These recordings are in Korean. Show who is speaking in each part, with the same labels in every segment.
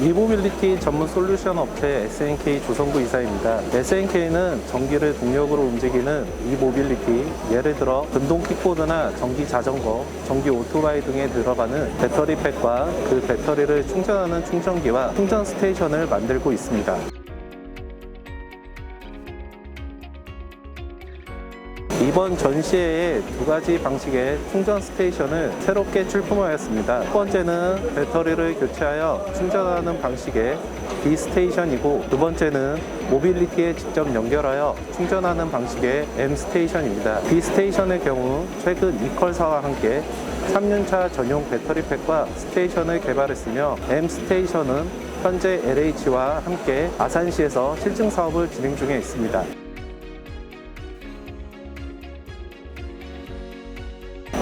Speaker 1: 이모빌리티 전문 솔루션 업체 SNK 조성구 이사입니다. SNK는 전기를 동력으로 움직이는 이모빌리티, 예를 들어 전동 킥보드나 전기 자전거, 전기 오토바이 등에 들어가는 배터리 팩과 그 배터리를 충전하는 충전기와 충전 스테이션을 만들고 있습니다. 이번 전시회에 두 가지 방식의 충전 스테이션을 새롭게 출품하였습니다. 첫 번째는 배터리를 교체하여 충전하는 방식의 B 스테이션이고 두 번째는 모빌리티에 직접 연결하여 충전하는 방식의 M 스테이션입니다. B 스테이션의 경우 최근 이컬사와 함께 3년차 전용 배터리팩과 스테이션을 개발했으며 M 스테이션은 현재 LH와 함께 아산시에서 실증 사업을 진행 중에 있습니다.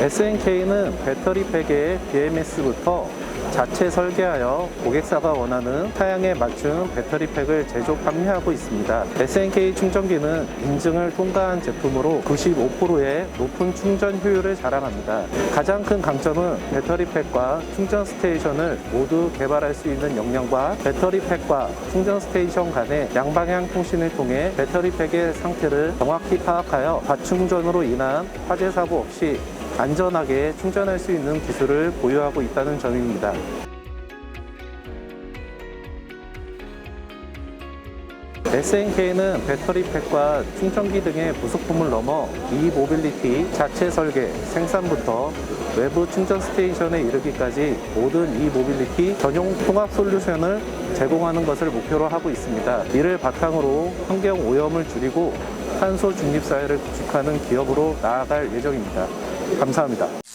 Speaker 1: SNK는 배터리 팩의 BMS부터 자체 설계하여 고객사가 원하는 사양에 맞춘 배터리 팩을 제조 판매하고 있습니다. SNK 충전기는 인증을 통과한 제품으로 95%의 높은 충전 효율을 자랑합니다. 가장 큰 강점은 배터리 팩과 충전 스테이션을 모두 개발할 수 있는 역량과 배터리 팩과 충전 스테이션 간의 양방향 통신을 통해 배터리 팩의 상태를 정확히 파악하여 과충전으로 인한 화재 사고 없이 안전하게 충전할 수 있는 기술을 보유하고 있다는 점입니다. SNK는 배터리팩과 충전기 등의 부속품을 넘어 e-모빌리티 자체 설계, 생산부터 외부 충전 스테이션에 이르기까지 모든 e-모빌리티 전용 통합 솔루션을 제공하는 것을 목표로 하고 있습니다. 이를 바탕으로 환경 오염을 줄이고 탄소 중립 사회를 구축하는 기업으로 나아갈 예정입니다. 감사합니다.